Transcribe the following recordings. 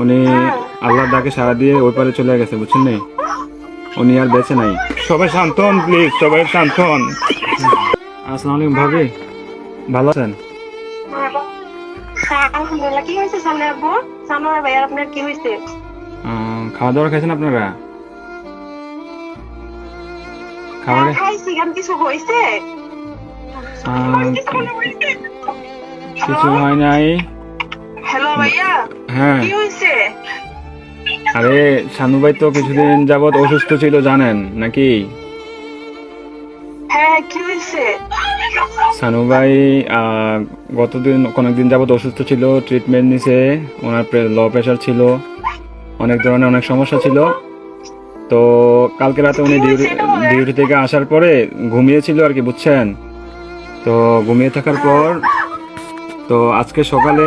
উনি আল্লাহর ডাকে সারা দিয়ে ওই পারে চলে গেছে বুঝছেন নি? উনি আর বেঁচে নাই। সবাই শান্ত হন প্লিজ সবাই শান্ত হন। আসসালামু আলাইকুম ভাবি ভালো আছেন? খাওয়া দাওয়া খাইছেন আপনারা কিছু হয়েছে। কিছু হয় নাই। ভাইয়া হ্যাঁ। কি আরে শানু ভাই তো কিছুদিন যাবত অসুস্থ ছিল জানেন নাকি? হ্যাঁ কি হয়েছে সানু ভাই গতদিন কয়েকদিন যাবত অসুস্থ ছিল ট্রিটমেন্ট নিছে ওনার লো প্রেশার ছিল অনেক ধরনের অনেক সমস্যা ছিল। তো কালকে রাতে উনি ডিউটি ডিউটি থেকে আসার পরে ঘুমিয়েছিল আর কি বুঝছেন? তো ঘুমিয়ে থাকার পর তো আজকে সকালে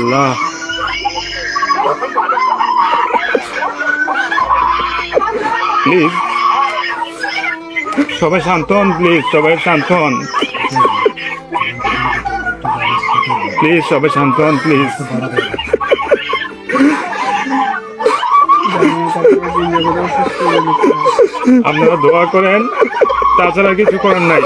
আল্লাহ। প্লিজ সবাই শান্তন প্লিজ সবাই শান্ত প্লিজ সবাই শান্ত প্লিজ আপনারা দোয়া করেন, তাছাড়া কিছু করার নাই।